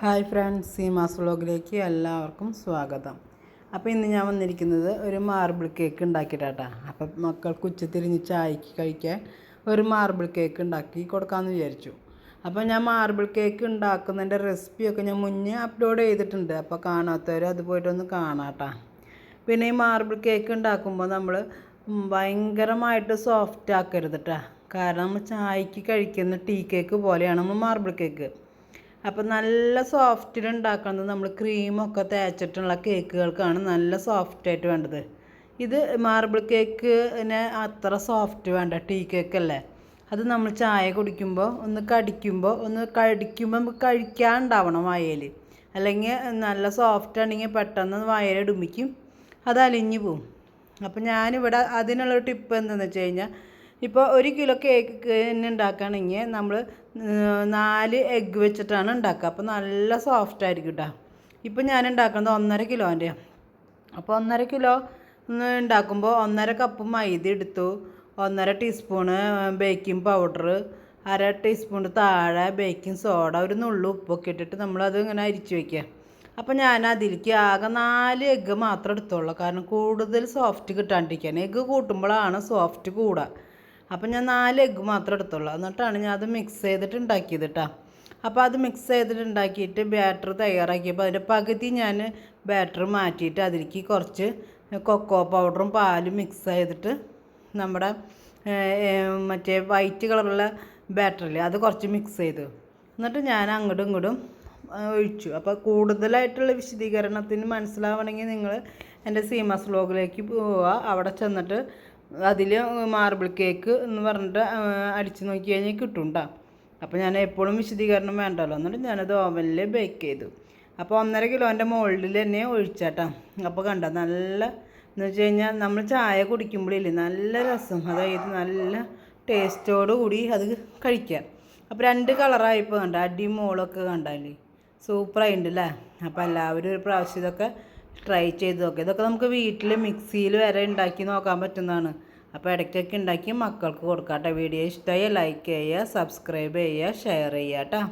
Hi friends Seemas വ്ലോഗിലേക്ക് എല്ലാവർക്കും സ്വാഗതം. അപ്പോൾ ഇന്ന് ഞാൻ വന്നിരിക്കുന്നത് ഒരു മാർബിൾ കേക്ക് ഉണ്ടാക്കിയിട്ടാ അപ്പം മക്കൾക്ക് ഉച്ചതിരിഞ്ഞ് ചായക്ക് കഴിക്കാൻ ഒരു മാർബിൾ കേക്ക് ഉണ്ടാക്കി കൊടുക്കാമെന്ന് വിചാരിച്ചു. അപ്പോൾ ഞാൻ മാർബിൾ കേക്ക് ഉണ്ടാക്കുന്നതിന്റെ റെസിപ്പിയൊക്കെ ഞാൻ മുന്നേ അപ്ലോഡ് ചെയ്തിട്ടുണ്ട്. അപ്പോൾ കാണാത്തവർ അത് പോയിട്ടൊന്ന് കാണാട്ടാ. പിന്നെ ഈ മാർബിൾ കേക്ക് ഉണ്ടാക്കുമ്പോൾ നമ്മൾ ഭയങ്കരമായിട്ട് സോഫ്റ്റ് ആക്കരുത് കേട്ടോ കാരണം നമ്മൾ ചായക്ക് കഴിക്കുന്ന ടീ കേക്ക് പോലെയാണ് നമ്മൾ മാർബിൾ കേക്ക്. അപ്പോൾ നല്ല സോഫ്റ്റിൽ ഉണ്ടാക്കുന്നത് നമ്മൾ ക്രീമൊക്കെ തേച്ചിട്ടുള്ള കേക്കുകൾക്കാണ് നല്ല സോഫ്റ്റായിട്ട് വേണ്ടത്. ഇത് മാർബിൾ കേക്കിന് അത്ര സോഫ്റ്റ് വേണ്ട ടീ കേക്കല്ലേ അത് നമ്മൾ ചായ കുടിക്കുമ്പോൾ ഒന്ന് കടിക്കുമ്പോൾ ഒന്ന് കടിക്കുമ്പോൾ നമുക്ക് കഴിക്കാണ്ടാവണം വായയിൽ അല്ലെങ്കിൽ നല്ല സോഫ്റ്റ് ആണെങ്കിൽ പെട്ടെന്ന് വായയിൽ ഇടുമിക്കും അത് അലിഞ്ഞു പോവും. അപ്പോൾ ഞാനിവിടെ അതിനുള്ള ടിപ്പ് എന്താണെന്ന് വെച്ച് കഴിഞ്ഞാൽ ഇപ്പോൾ ഒരു കിലോ കേക്ക് ഉണ്ടാക്കുകയാണെങ്കിൽ നമ്മൾ നാല് എഗ്ഗ് വെച്ചിട്ടാണ് ഉണ്ടാക്കുക. അപ്പോൾ നല്ല സോഫ്റ്റ് ആയിരിക്കും കേട്ടോ ഇപ്പോൾ ഞാൻ ഉണ്ടാക്കുന്നത് ഒന്നര കിലോന്റെ അപ്പോൾ ഒന്നര കിലോ ഉണ്ടാക്കുമ്പോൾ ഒന്നര കപ്പ് മൈദ എടുത്തു. ഒന്നര ടീസ്പൂണ് ബേക്കിംഗ് പൗഡർ അര ടീസ്പൂൺ താഴെ ബേക്കിംഗ് സോഡ ഒരു നുള്ളു ഉപ്പൊക്കെ ഇട്ടിട്ട് നമ്മളത് ഇങ്ങനെ അരിച്ചു വയ്ക്കുക അപ്പോൾ ഞാൻ അതിലേക്ക് ആകെ നാല് എഗ്ഗ് മാത്രം എടുത്തോളൂ കാരണം കൂടുതൽ സോഫ്റ്റ് കിട്ടാണ്ടിരിക്കാൻ. എഗ്ഗ് കൂട്ടുമ്പോഴാണ് സോഫ്റ്റ് കൂടുക അപ്പം ഞാൻ നാല് എഗ്ഗ് മാത്രം എടുത്തുള്ളൂ. എന്നിട്ടാണ് ഞാൻ അത് മിക്സ് ചെയ്തിട്ട് ഉണ്ടാക്കിയത് കേട്ടോ അപ്പോൾ അത് മിക്സ് ചെയ്തിട്ട് ഉണ്ടാക്കിയിട്ട് ബാറ്റർ തയ്യാറാക്കിയപ്പോൾ അതിന്റെ പകുതി ഞാൻ ബാറ്റർ മാറ്റിയിട്ട് അതിലേക്ക് കുറച്ച് കൊക്കോ പൗഡറും പാലും മിക്സ് ചെയ്തിട്ട് നമ്മുടെ മറ്റേ വൈറ്റ് കളറുള്ള ബാറ്ററില്ലേ അത് കുറച്ച് മിക്സ് ചെയ്തു. എന്നിട്ട് ഞാൻ അങ്ങോട്ടും ഇങ്ങോട്ടും ഒഴിച്ചു. അപ്പോൾ കൂടുതലായിട്ടുള്ള വിശദീകരണത്തിന് മനസ്സിലാവണമെങ്കിൽ നിങ്ങൾ എന്റെ സീമാസ് വ്ലോഗിലേക്ക് പോവുക. അവിടെ ചെന്നിട്ട് അതിൽ മാർബിൾ കേക്ക് എന്ന് പറഞ്ഞിട്ട് അടിച്ച് നോക്കി കഴിഞ്ഞാൽ കിട്ടും കേട്ടോ അപ്പോൾ ഞാൻ എപ്പോഴും വിശദീകരണം വേണ്ടല്ലോ. എന്നിട്ട് ഞാനത് ഓവനിൽ ബേക്ക് ചെയ്തു. അപ്പോൾ ഒന്നര കിലോന്റെ മുകളിൽ തന്നെ ഒഴിച്ചാട്ടാ. അപ്പോൾ കണ്ട നല്ല എന്ന് വെച്ച് കഴിഞ്ഞാൽ നമ്മൾ ചായ കുടിക്കുമ്പോഴില്ലേ നല്ല രസം. അതായത് നല്ല ടേസ്റ്റോടു കൂടി അത് കഴിക്കാം. അപ്പോൾ രണ്ട് കളറായിപ്പോൾ കണ്ട അടിമോളൊക്കെ കണ്ടാലേ സൂപ്പറായിട്ടുണ്ട് അല്ലേ അപ്പോൾ എല്ലാവരും ഒരു പ്രാവശ്യം ഇതൊക്കെ ട്രൈ ചെയ്ത് നോക്കുക ഇതൊക്കെ നമുക്ക് വീട്ടിൽ മിക്സിയിൽ വരെ ഉണ്ടാക്കി നോക്കാൻ പറ്റുന്നതാണ്. അപ്പോൾ ഇടയ്ക്കൊക്കെ ഉണ്ടാക്കി മക്കൾക്ക് കൊടുക്കാം കേട്ടോ വീഡിയോ ഇഷ്ടമായി ലൈക്ക് ചെയ്യുക സബ്സ്ക്രൈബ് ചെയ്യുക ഷെയർ ചെയ്യുക കേട്ടോ